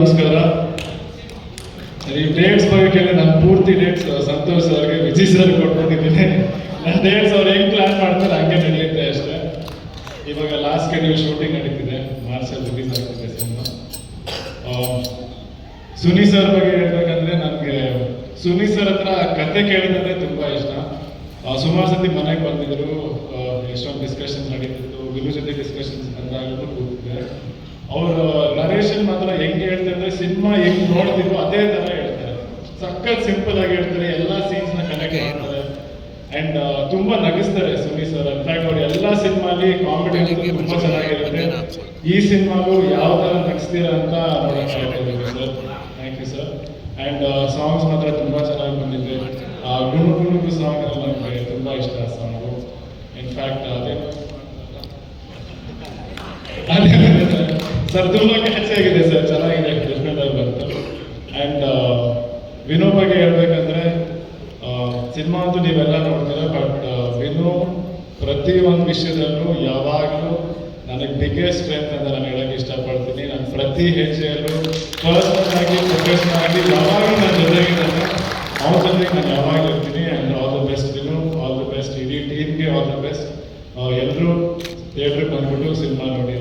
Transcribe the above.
ನಮಸ್ಕಾರ. ನೀವು ಡೇಟ್ಸ್ ಬಗ್ಗೆ ಕೇಳಿ ನಾನು ಪೂರ್ತಿ ಡೇಟ್ಸ್ ಸಂತೋಷ್ ಅವ್ರಿಗೆ ವಿಜಯ್ ಸರ್ ಕೊಟ್ಬಿಟ್ಟಿದ್ದೀನಿ. ನನ್ನ ಡೇಟ್ಸ್ ಅವ್ರು ಹೆಂಗ್ ಪ್ಲಾನ್ ಮಾಡ್ತಾರೆ ಹಂಗೆ ನಡೆಯುತ್ತೆ ಅಷ್ಟೇ. ಇವಾಗ ಲಾಸ್ಟ್ ನೀವು ಶೂಟಿಂಗ್ ನಡೀತಿದೆ ಮಾರ್ಚಲ್ಲಿ ರಿಲೀಸ್ ಆಗ್ತಿದೆ ಸಿನಿಮಾ. ಸುನಿ ಸರ್ ಬಗ್ಗೆ ಹೇಳ್ಬೇಕಂದ್ರೆ ನನಗೆ ಸುನಿ ಸರ್ ಹತ್ರ ಕತೆ ಕೇಳೋದಂದ್ರೆ ತುಂಬಾ ಇಷ್ಟ. ಸುಮಾರು ಸತಿ ಮನೆಗೆ ಬಂದಿದ್ರು ಎಷ್ಟೊಂದು ಡಿಸ್ಕಷನ್ಸ್ ನಡೀತಿತ್ತು ವಿಲು ಜೊತೆ ಡಿಸ್ಕಷನ್ಸ್ ಬಂದಾಗಲೂ ಕೂತಿದ್ದೆ. ಅವರು ನರೇಶನ್ ಮಾತ್ರ ಹೆಂಗೆ ಹೇಳ್ತಾರೆ ಸಿನಿಮಾ ಹೆಂಗ್ ನೋಡ್ತಿದ್ರು ಅದೇ ತರ ಹೇಳ್ತಾರೆ. ಸಖತ್ ಸಿಂಪಲ್ ಆಗಿ ಹೇಳ್ತಾರೆ ಎಲ್ಲಾ ಸೀನ್ಸ್ನ ಕನೆಕ್ಟ್ ಮಾಡ್ತಾರೆ. ಅಂಡ್ ತುಂಬಾ ನಗಿಸ್ತಾರೆ ಸುನಿ ಸರ್ ಇನ್ಫ್ಯಾಕ್ಟ್ ಅವ್ರು ಎಲ್ಲಾ ಸಿನಿಮಾಲಿ ಕಾಮಿಡಿ ತುಂಬಾ ಚೆನ್ನಾಗಿರುತ್ತೆ. ಈ ಸಿನಿಮಾಗು ಯಾವ ತರ ನಗಿಸ್ತೀರಾ ಅಂತ ನೋಡಕ್ sir thank you sir and songs ಮಾತ್ರ ತುಂಬಾ ಚೆನ್ನಾಗಿ ಬಂದಿದೆ. ಆ, ಗುಣು ಗುಣುಗು ಸಾಂಗ್ ನನಗೆ ತುಂಬಾ ಇಷ್ಟ ಆ ಸಾಂಗು ಇನ್ಫ್ಯಾಕ್ಟ್ ಅದೇ. ಸರ್ ತುಂಬ ಆಗಿದೆ ಸರ್, ಚೆನ್ನಾಗಿದೆ ಕೃಷ್ಣದಲ್ಲಿ ಬಂತು ಆ್ಯಂಡ್ ವಿನೋ ಬಗ್ಗೆ ಹೇಳ್ಬೇಕಂದ್ರೆ ಸಿನಿಮಾ ಅಂತೂ ನೀವೆಲ್ಲ ನೋಡ್ತೀರ ಬಟ್ ವಿನೋ ಪ್ರತಿ ಒಂದು ವಿಷಯದಲ್ಲೂ ಯಾವಾಗಲೂ ನನಗೆ ಬಿಗ್ಗೆಸ್ಟ್ ಸ್ಟ್ರೆಂತ್ ಅಂತ ನಾನು ಹೇಳೋಕ್ಕೆ ಇಷ್ಟಪಡ್ತೀನಿ. ನಾನು ಪ್ರತಿ ಹೆಜ್ಜೆಯಲ್ಲೂ ಪರ್ಸನಲ್ ಆಗಿ ಪ್ರೊಫೆಷನಲ್ ಆಗಿ ಯಾವಾಗಲೂ ನನ್ನ ಜೊತೆಗಿದ್ದಾನೆ ಅವ್ರ ಜೊತೆಗೆ ನಾನು ಯಾವಾಗಲೂ ಇರ್ತೀನಿ. And all the best Vinu all the best ಇಡೀ ಟೀಮ್ಗೆ ಆಲ್ ದ ಬೆಸ್ಟ್ ಎಲ್ಲರೂ ಥಿಯೇಟ್ರಿಗೆ ಬಂದ್ಬಿಟ್ಟು ಸಿನಿಮಾ ನೋಡಿ